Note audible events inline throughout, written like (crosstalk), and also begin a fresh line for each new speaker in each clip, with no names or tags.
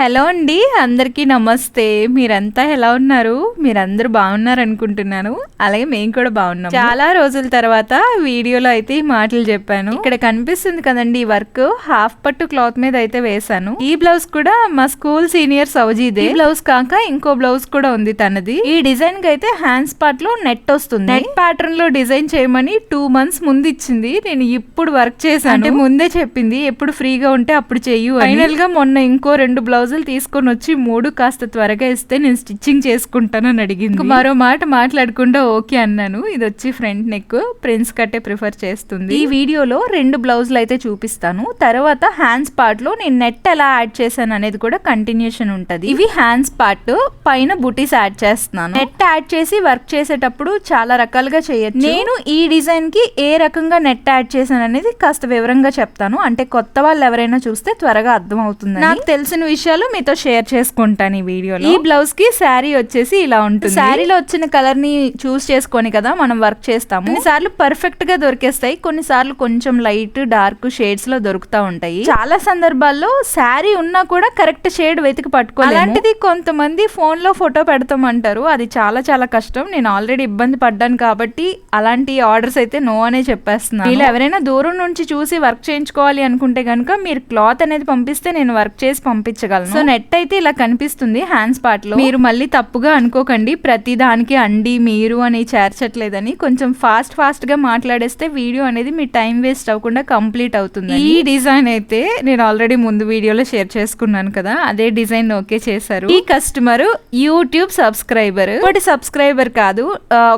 Hello అండి అందరికీ నమస్తే. మీరంతా ఎలా ఉన్నారు? మీరందరూ బాగున్నారు అనుకుంటున్నాను. అలాగే మేము కూడా బాగున్నాం చాలా రోజుల తర్వాత వీడియోలో అయితే ఈ మాటలు చెప్పాను. ఇక్కడ కనిపిస్తుంది కదండి ఈ వర్క్. హాఫ్ పట్టు క్లాత్ మీద అయితే వేశాను. ఈ బ్లౌజ్ కూడా మా స్కూల్ సీనియర్ సౌజీదే. బ్లౌజ్ కాక ఇంకో బ్లౌజ్ కూడా ఉంది తనది. ఈ డిజైన్కి అయితే హ్యాండ్స్ పార్ట్లో నెట్ వస్తుంది. నెట్ ప్యాటర్న్లో డిజైన్ చేయమని టూ మంత్స్ ముందు ఇచ్చింది. నేను ఇప్పుడు వర్క్ చేశాను. అంటే ముందే చెప్పింది ఎప్పుడు ఫ్రీగా ఉంటే అప్పుడు చెయ్యు ఫైనల్గా మొన్న ఇంకో రెండు బ్లౌజ్ బ్లౌజులు తీసుకొని వచ్చి మూడు కాస్త త్వరగా ఇస్తే నేను స్టిచ్చింగ్ చేసుకుంటానని అడిగింది. మరో మాట మాట్లాడకుండా ఓకే అన్నాను. ఇది వచ్చి ఫ్రంట్ నెక్. ప్రిన్స్ కట్టే ప్రిఫర్ చేస్తుంది. ఈ వీడియోలో రెండు బ్లౌజులు అయితే చూపిస్తాను. తర్వాత హ్యాండ్స్ పార్ట్లో నేను నెట్ ఎలా యాడ్ చేశాను అనేది కూడా కంటిన్యూషన్ ఉంటది. ఇవి హ్యాండ్స్ పార్ట్. పైన బుటీస్ యాడ్ చేస్తున్నాను. నెట్ యాడ్ చేసి వర్క్ చేసేటప్పుడు చాలా రకాలుగా చేయొచ్చు. నేను ఈ డిజైన్కి ఏ రకంగా నెట్ యాడ్ చేశాను అనేది కాస్త వివరంగా చెప్తాను. అంటే కొత్త వాళ్ళు ఎవరైనా చూస్తే త్వరగా అర్థం అవుతుంది నాకు తెలిసిన విషయాలు మీతో షేర్ చేసుకుంటాను ఈ వీడియోలో. ఈ బ్లౌజ్కి శారీ వచ్చేసి ఇలా ఉంటుంది. శారీలో వచ్చిన కలర్ని చూస్ చేసుకొని కదా మనం వర్క్ చేస్తాము. కొన్నిసార్లు పర్ఫెక్ట్గా దొరికేస్తాయి. కొన్నిసార్లు కొంచెం లైట్ డార్క్ షేడ్స్లో దొరుకుతా ఉంటాయి. చాలా సందర్భాల్లో శారీ ఉన్నా కూడా కరెక్ట్ షేడ్ వెతికి పట్టుకోవాలి అలాంటిది కొంతమంది ఫోన్లో ఫోటో పెడతామంటారు. అది చాలా చాలా కష్టం. నేను ఆల్రెడీ ఇబ్బంది పడ్డాను కాబట్టి అలాంటి ఆర్డర్స్ అయితే నో అనే చెప్పేస్తున్నాను. వీళ్ళు ఎవరైనా దూరం నుంచి చూసి వర్క్ చేయించుకోవాలి అనుకుంటే కనుక మీరు క్లాత్ అనేది పంపిస్తే నేను వర్క్ చేసి పంపించగలను. సో నెట్ అయితే ఇలా కనిపిస్తుంది హ్యాండ్స్ పార్ట్లో మీరు మళ్ళీ తప్పుగా అనుకోకండి. ప్రతి దానికి అండి మీరు అని చేర్చట్లేదని. కొంచెం ఫాస్ట్ ఫాస్ట్గా మాట్లాడేస్తే వీడియో అనేది మీ టైం వేస్ట్ అవ్వకుండా కంప్లీట్ అవుతుంది ఈ డిజైన్ అయితే నేను ఆల్రెడీ ముందు వీడియోలో షేర్ చేసుకున్నాను కదా అదే డిజైన్ ఓకే చేశారు. ఈ కస్టమర్ యూట్యూబ్ సబ్స్క్రైబర్. ఒకటి సబ్స్క్రైబర్ కాదు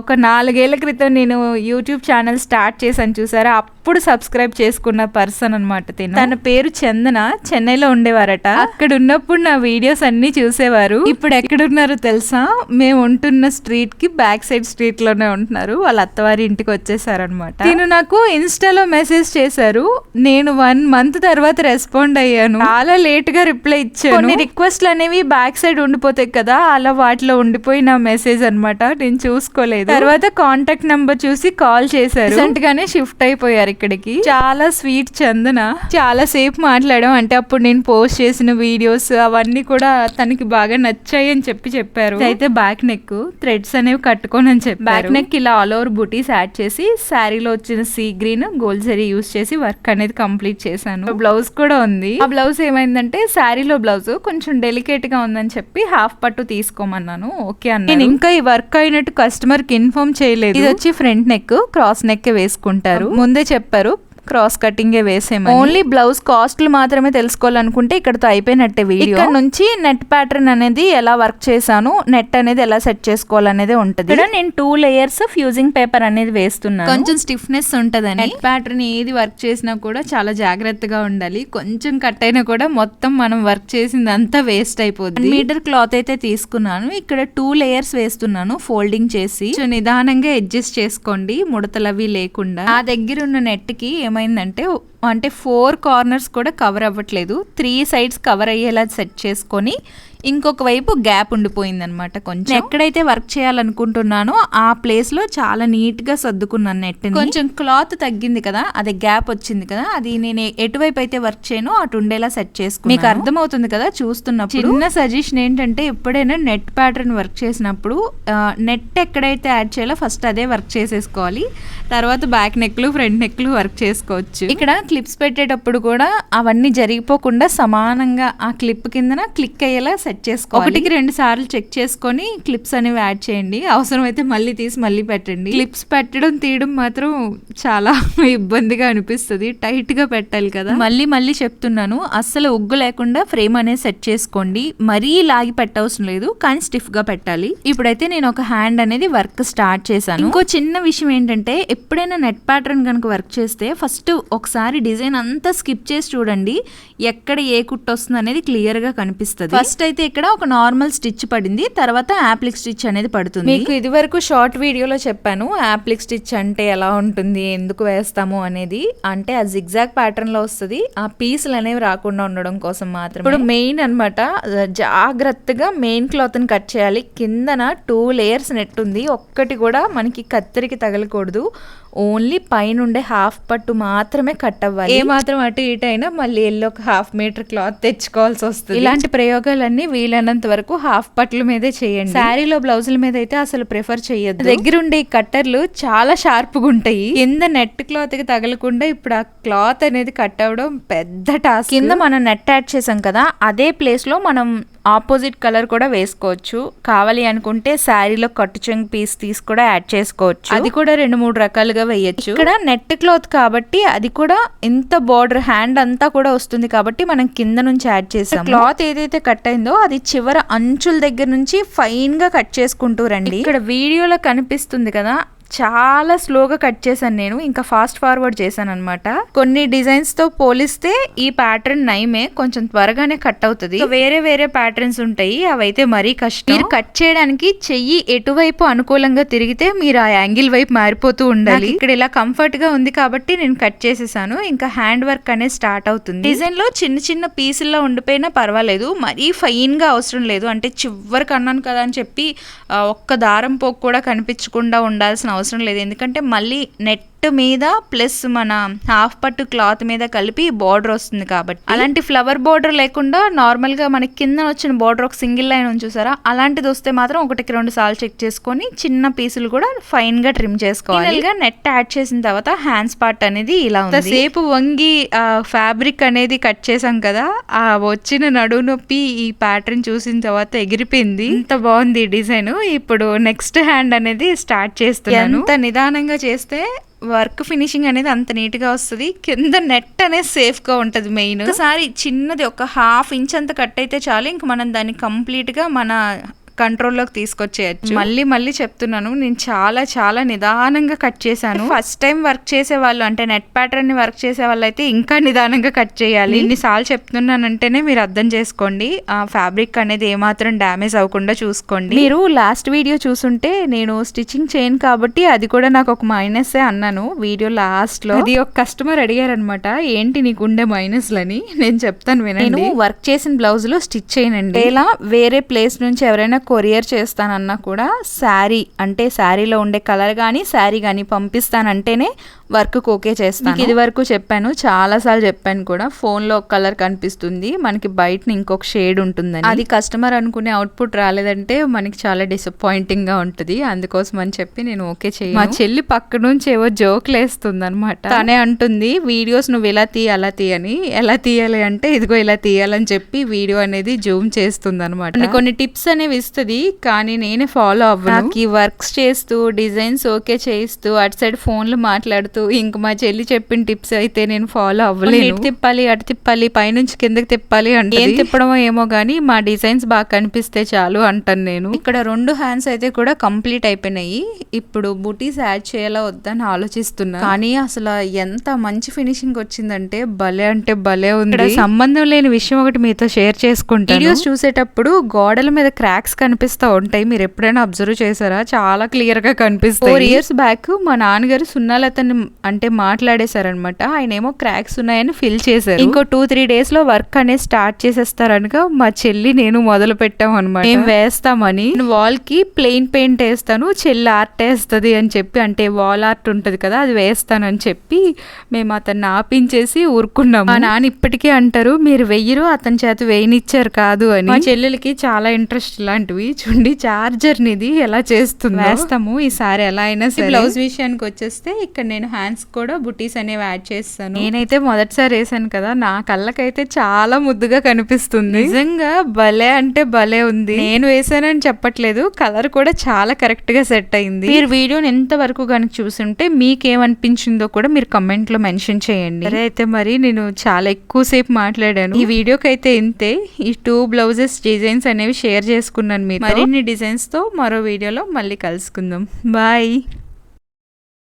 ఒక నాలుగేళ్ళ క్రితం నేను యూట్యూబ్ ఛానల్ స్టార్ట్ చేశాను చూసారా? అప్పుడు సబ్స్క్రైబ్ చేసుకున్న పర్సన్ అనమాట తన. పేరు చందన చెన్నైలో ఉండేవారట. అక్కడ చిన్నప్పుడు నా వీడియోస్ అన్ని చూసేవారు. ఇప్పుడు ఎక్కడున్నారో తెలుసా? మేము ఉంటున్న స్ట్రీట్కి బ్యాక్ సైడ్ స్ట్రీట్లోనే ఉంటున్నారు. వాళ్ళ అత్తవారి ఇంటికి వచ్చేసారనమాట నేను నాకు ఇన్స్టాలో మెసేజ్ చేశారు. నేను వన్ మంత్ తర్వాత రెస్పాండ్ అయ్యాను. చాలా లేట్గా రిప్లై ఇచ్చాను. కొన్ని రిక్వెస్ట్లు అనేవి బ్యాక్ సైడ్ ఉండిపోతాయి కదా అలా వాటిలో ఉండిపోయి నా మెసేజ్ అనమాట నేను చూసుకోలేదు. తర్వాత కాంటాక్ట్ నంబర్ చూసి కాల్ చేశారు. రీసెంట్ గానే షిఫ్ట్ అయిపోయారు ఇక్కడికి. చాలా స్వీట్ చందన. చాలా సేపు మాట్లాడాం. అంటే అప్పుడు నేను పోస్ట్ చేసిన వీడియోస్ అవన్నీ కూడా తనకి బాగా నచ్చాయి అని చెప్పి చెప్పారు. అయితే బ్యాక్ నెక్ థ్రెడ్స్ అనేవి కట్టుకోని అని చెప్పి బ్యాక్ నెక్ ఇలా ఆల్ ఓవర్ బుటీస్ యాడ్ చేసి శారీలో వచ్చిన sea green gold zari use చేసి వర్క్ అనేది కంప్లీట్ చేశాను. బ్లౌజ్ కూడా ఉంది. ఆ బ్లౌజ్ ఏమైందంటే శారీలో బ్లౌజ్ కొంచెం డెలికేట్గా ఉందని చెప్పి హాఫ్ పట్టు తీసుకోమన్నాను. ఓకే అన్న నేను ఇంకా ఈ వర్క్ అయినట్టు కస్టమర్కి ఇన్ఫార్మ్ చేయలేదు. ఇది వచ్చి ఫ్రంట్ నెక్ క్రాస్ నెక్ వేసుకుంటారు. ముందే చెప్పారు. క్రాస్ కటింగ్ వేసేమని ఓన్లీ బ్లౌజ్ కాస్ట్లు మాత్రమే తెలుసుకోవాలనుకుంటే ఇక్కడతో అయిపోయినట్టే వీడియో. ఇక్కడ నుంచి నెట్ ప్యాటర్న్ అనేది ఎలా వర్క్ చేశాను నెట్ అనేది ఎలా సెట్ చేసుకోవాలనేది ఉంటది. ఇక్కడ నేను టూ లేయర్స్ ఫ్యూజింగ్ పేపర్ అనేది వేస్తున్నాను. కొంచెం స్టిఫ్నెస్ ఉంటదని. నెట్ ప్యాటర్న్ ఏది వర్క్ చేసినా కూడా చాలా జాగ్రత్తగా ఉండాలి. కొంచెం కట్ అయినా కూడా మొత్తం మనం వర్క్ చేసింది అంతా వేస్ట్ అయిపోతుంది మీటర్ క్లాత్ అయితే తీసుకున్నాను. ఇక్కడ టూ లేయర్స్ వేస్తున్నాను ఫోల్డింగ్ చేసి. నిదానంగా అడ్జస్ట్ చేసుకోండి ముడతలు అవి లేకుండా. నా దగ్గర ఉన్న నెట్కి ఏమైందంటే అంటే ఫోర్ కార్నర్స్ కూడా కవర్ అవ్వట్లేదు. త్రీ సైడ్స్ కవర్ అయ్యేలా సెట్ చేసుకొని ఇంకొక వైపు గ్యాప్ ఉండిపోయింది అనమాట కొంచెం ఎక్కడైతే వర్క్ చేయాలనుకుంటున్నానో ఆ ప్లేస్లో చాలా నీట్గా సర్దుకున్నాను నెట్ కొంచెం క్లాత్ తగ్గింది కదా అదే గ్యాప్ వచ్చింది కదా అది నేను ఎటువైపు అయితే వర్క్ చేయను అటు ఉండేలా సెట్ చేసుకున్నాను. మీకు అర్థమవుతుంది కదా చూస్తున్నప్పుడు. చిన్న సజెషన్ ఏంటంటే ఎప్పుడైనా నెట్ ప్యాటర్న్ వర్క్ చేసినప్పుడు నెట్ ఎక్కడైతే యాడ్ చేయాలో ఫస్ట్ అదే వర్క్ చేసేసుకోవాలి. తర్వాత బ్యాక్ నెక్లు ఫ్రంట్ నెక్లు వర్క్ చేసుకోవచ్చు. ఇక్కడ క్లిప్స్ పెట్టేటప్పుడు కూడా అవన్నీ జరిగిపోకుండా సమానంగా ఆ క్లిప్ కిందన క్లిక్ అయ్యేలా సెట్ చేసుకోవాలి. ఒకటికి రెండు సార్లు చెక్ చేసుకొని క్లిప్స్ అనేవి యాడ్ చేయండి. అవసరమైతే మళ్ళీ తీసి మళ్ళీ పెట్టండి. క్లిప్స్ పెట్టడం తీయడం మాత్రం చాలా (laughs) ఇబ్బందిగా అనిపిస్తుంది. టైట్గా పెట్టాలి కదా. మళ్ళీ మళ్ళీ చెప్తున్నాను. అస్సలు ఉగ్గు లేకుండా ఫ్రేమ్ అనేది సెట్ చేసుకోండి. మరీ లాగి పెట్టవసరం లేదు కానీ స్టిఫ్గా పెట్టాలి. ఇప్పుడైతే నేను ఒక హ్యాండ్ అనేది వర్క్ స్టార్ట్ చేశాను. ఇంకో చిన్న విషయం ఏంటంటే ఎప్పుడైనా నెట్ ప్యాటర్న్ కనుక వర్క్ చేస్తే ఫస్ట్ ఒకసారి డిజైన్ అంతా స్కిప్ చేసి చూడండి ఎక్కడ ఏ కుట్టు వస్తుంది అనేది క్లియర్గా కనిపిస్తుంది. ఫస్ట్ అయితే ఇక్కడ ఒక నార్మల్ స్టిచ్ పడింది తర్వాత యాప్లిక్ స్టిచ్ అనేది పడుతుంది. మీకు ఇది వరకు షార్ట్ వీడియోలో చెప్పాను యాప్లిక్ స్టిచ్ అంటే ఎలా ఉంటుంది ఎందుకు వేస్తాము అనేది. అంటే ఆ జిగ్జాగ్ ప్యాటర్న్లో వస్తుంది ఆ పీసులు అనేవి రాకుండా ఉండడం కోసం మాత్రం ఇప్పుడు మెయిన్ అన్నమాట జాగ్రత్తగా మెయిన్ క్లాత్ని కట్ చేయాలి. కిందన టూ లేయర్స్ నెట్ ఉంది ఒక్కటి కూడా మనకి కత్తెరికి తగలకూడదు. ఓన్లీ పైన ఉండే హాఫ్ పట్టు మాత్రమే కట్ అవ్వాలి ఏ మాత్రం అటు ఇటు అయినా మళ్ళీ ఎల్లో ఒక హాఫ్ మీటర్ క్లాత్ తెచ్చుకోవాల్సి వస్తుంది. ఇలాంటి ప్రయోగాలన్నీ వీలైనంత వరకు హాఫ్ పట్ల మీదే చేయండి. శారీలో బ్లౌజుల మీద అయితే అసలు ప్రిఫర్ చేయొద్దు. దగ్గర ఉండే కట్టర్లు చాలా షార్ప్గా ఉంటాయి. కింద నెట్ క్లాత్కి తగలకుండా ఇప్పుడు ఆ క్లాత్ అనేది కట్ అవ్వడం పెద్ద టాస్క్. కింద మనం నెట్ యాడ్ చేసాం కదా అదే ప్లేస్లో మనం ఆపోజిట్ కలర్ కూడా వేసుకోవచ్చు. కావాలి అనుకుంటే శారీలో కట్టు చెంగు పీస్ తీసి కూడా యాడ్ చేసుకోవచ్చు. అది కూడా రెండు మూడు రకాలుగా వేయచ్చు. ఇక్కడ నెట్ క్లాత్ కాబట్టి అది కూడా ఇంత బార్డర్ హ్యాండ్ అంతా కూడా వస్తుంది కాబట్టి మనం కింద నుంచి యాడ్ చేసాం క్లాత్ ఏదైతే కట్ అయిందో అది చివర అంచుల దగ్గర నుంచి ఫైన్గా కట్ చేసుకుంటూ రండి. ఇక్కడ వీడియోలో కనిపిస్తుంది కదా చాలా స్లోగా కట్ చేశాను నేను ఇంకా ఫాస్ట్ ఫార్వర్డ్ చేశాను అనమాట కొన్ని డిజైన్స్తో పోలిస్తే ఈ ప్యాటర్న్ నయమే కొంచెం త్వరగానే కట్ అవుతుంది. వేరే వేరే ప్యాటర్న్స్ ఉంటాయి అవైతే మరీ కష్టం. మీరు కట్ చేయడానికి చెయ్యి ఎటువైపు అనుకూలంగా తిరిగితే మీరు ఆ యాంగిల్ వైపు మారిపోతూ ఉండాలి. ఇక్కడ ఇలా కంఫర్ట్గా ఉంది కాబట్టి నేను కట్ చేసేసాను ఇంకా హ్యాండ్ వర్క్ అనేది స్టార్ట్ అవుతుంది. డిజైన్లో చిన్న చిన్న పీసుల్లో ఉండిపోయినా పర్వాలేదు మరీ ఫైన్గా అవసరం లేదు. అంటే చివరికి అన్నాను కదా అని చెప్పి ఒక్క దారం పోకు కూడా కనిపించకుండా ఉండాల్సిన అవసరం లేదు. ఎందుకంటే మళ్ళీ నెట్ మీద ప్లస్ మన హాఫ్ పట్టు క్లాత్ మీద కలిపి బార్డర్ వస్తుంది కాబట్టి. అలాంటి ఫ్లవర్ బార్డర్ లేకుండా నార్మల్గా మనకి కింద వచ్చిన బార్డర్ ఒక సింగిల్ లైన్ చూసారా? అలాంటిది వస్తే మాత్రం ఒకటికి రెండు సార్లు చెక్ చేసుకొని చిన్న పీసులు కూడా ఫైన్గా ట్రిమ్ చేసుకోవాలి. గా నెట్ యాడ్ చేసిన తర్వాత హ్యాండ్స్ పార్ట్ అనేది ఇలా ఉంది. సేపు వంగి ఫ్యాబ్రిక్ అనేది కట్ చేసాం కదా ఆ వచ్చిన నడువు నొప్పి ఈ ప్యాటర్న్ చూసిన తర్వాత ఎగిరిపోయింది. ఇంత బాగుంది డిజైన్. ఇప్పుడు నెక్స్ట్ హ్యాండ్ అనేది స్టార్ట్ చేస్తున్నాను. ఎంత నిదానంగా చేస్తే వర్క్ ఫినిషింగ్ అనేది అంత నీట్గా వస్తుంది. కింద నెట్ అనేది సేఫ్గా ఉంటది మెయిన్. ఒకసారి చిన్నది ఒక హాఫ్ ఇంచ్ అంత కట్ అయితే చాలు. ఇంక మనం దాన్ని కంప్లీట్గా మన కంట్రోల్లోకి తీసుకొచ్చేయచ్చు. మళ్ళీ మళ్ళీ చెప్తున్నాను నేను చాలా చాలా నిదానంగా కట్ చేశాను. ఫస్ట్ టైం వర్క్ చేసే వాళ్ళు అంటే నెట్ ప్యాటర్న్ని వర్క్ చేసే వాళ్ళు అయితే ఇంకా నిదానంగా కట్ చేయాలి. ఇన్నిసార్లు చెప్తున్నానంటేనే మీరు అర్థం చేసుకోండి. ఆ ఫ్యాబ్రిక్ అనేది ఏమాత్రం డ్యామేజ్ అవ్వకుండా చూసుకోండి. మీరు లాస్ట్ వీడియో చూసుంటే నేను స్టిచ్చింగ్ చేయను కాబట్టి అది కూడా నాకు ఒక మైనస్ అన్నాను వీడియో లాస్ట్లో అది ఒక కస్టమర్ అడిగారు అనమాట ఏంటి నీకు ఉండే మైనస్లని? నేను చెప్తాను వినండి. నేను వర్క్ చేసిన బ్లౌజ్లో స్టిచ్ చేయనండి. ఇలా వేరే ప్లేస్ నుంచి ఎవరైనా కొరియర్ చేస్తానన్నా కూడా శారీ అంటే శారీలో ఉండే కలర్ కానీ శారీ కానీ పంపిస్తానంటేనే వర్క్ ఓకే చేస్తాను. ఇది వరకు చెప్పాను చాలా సార్లు చెప్పాను కూడా ఫోన్లో ఒక కలర్ కనిపిస్తుంది మనకి బయట ఇంకొక షేడ్ ఉంటుందని. అది కస్టమర్ అనుకునే అవుట్పుట్ రాలేదంటే మనకి చాలా డిసప్పాయింటింగ్గా ఉంటుంది అందుకోసం అని చెప్పి నేను ఓకే చేయ మా చెల్లి పక్క నుంచి ఏవో జోక్లు వేస్తుంది అనమాట తనే అంటుంది వీడియోస్ నువ్వు ఇలా తీయ అలా తీయని ఎలా తీయాలి అంటే ఇదిగో ఇలా తీయాలని చెప్పి వీడియో అనేది జూమ్ చేస్తుంది అనమాట కొన్ని టిప్స్ అనేవి ఇస్తుంది కానీ నేనే ఫాలో అవ్వను. నాకు ఈ వర్క్స్ చేస్తూ డిజైన్స్ ఓకే చేయిస్తూ అటు సైడ్ ఫోన్లు మాట్లాడుతూ ఇంక మా చెల్లి చెప్పిన టిప్స్ అయితే నేను ఫాలో అవ్వలేను. ఇటు తిప్పాలి అటు తిప్పాలి పైనుంచి కిందకి తిప్పాలి అంటే ఏం తిప్పడమో ఏమో గానీ మా డిజైన్స్ బాగా కనిపిస్తే చాలు అంటాను నేను. ఇక్కడ రెండు హ్యాండ్స్ అయితే కూడా కంప్లీట్ అయిపోయినాయి. ఇప్పుడు బుటీస్ యాడ్ చేయాలా వద్దని ఆలోచిస్తున్నా. కానీ అసలు ఎంత మంచి ఫినిషింగ్ వచ్చిందంటే భలే అంటే భలే ఉంది. సంబంధం లేని విషయం ఒకటి మీతో షేర్ చేసుకుంటాను. వీడియోస్ చూసేటప్పుడు గోడల మీద క్రాక్స్ కనిపిస్తూ ఉంటాయి. మీరు ఎప్పుడైనా అబ్జర్వ్ చేశారా? చాలా క్లియర్గా కనిపిస్తాయి. ఫోర్ ఇయర్స్ బ్యాక్ మా నాన్నగారు సున్నాలతని అంటే మాట్లాడేశారనమాట ఆయన ఏమో క్రాక్స్ ఉన్నాయని ఫిల్ చేశారు. ఇంకో టూ త్రీ డేస్లో వర్క్ అనేది స్టార్ట్ చేసేస్తారనగా మా చెల్లి నేను మొదలు పెట్టాం అనమాట మేము వేస్తామని? వాల్కి ప్లెయిన్ పెయింట్ వేస్తాను చెల్లి ఆర్ట్ వేస్తుంది అని చెప్పి అంటే వాల్ ఆర్ట్ ఉంటది కదా అది వేస్తానని చెప్పి మేము అతన్ని ఆపించేసి ఊరుకున్నాం మా నాన్న ఇప్పటికీ అంటారు మీరు వెయ్యరు అతని చేత వేయనిచ్చారు కాదు అని. మా చెల్లెలకి చాలా ఇంట్రెస్ట్ ఇలాంటివి చూడండి చార్జర్ నిది ఎలా చేస్తుంది. వేస్తాము. ఈసారి ఎలా అయినా సరే. బ్లౌజ్ విషయానికి వచ్చేస్తే ఇక్కడ నేను హ్యాండ్స్ కూడా బుటీస్ అనేవి యాడ్ చేస్తాను. నేనైతే మొదటిసారి వేసాను కదా నా కళ్ళకైతే చాలా ముద్దుగా కనిపిస్తుంది. నిజంగా భలే అంటే భలే ఉంది. నేను వేసానని చెప్పట్లేదు కలర్ కూడా చాలా కరెక్ట్గా సెట్ అయింది. మీరు వీడియోని ఎంత వరకు కనుక చూసుంటే మీకేమనిపించిందో కూడా మీరు కమెంట్లో మెన్షన్ చేయండి. సరే అయితే మరి నేను చాలా ఎక్కువసేపు మాట్లాడాను. ఈ వీడియోకి అయితే ఇంతే. ఈ టూ బ్లౌజెస్ డిజైన్స్ అనేవి షేర్ చేసుకున్నాను. మరిన్ని డిజైన్స్తో మరో వీడియోలో మళ్ళీ కలుసుకుందాం. బాయ్.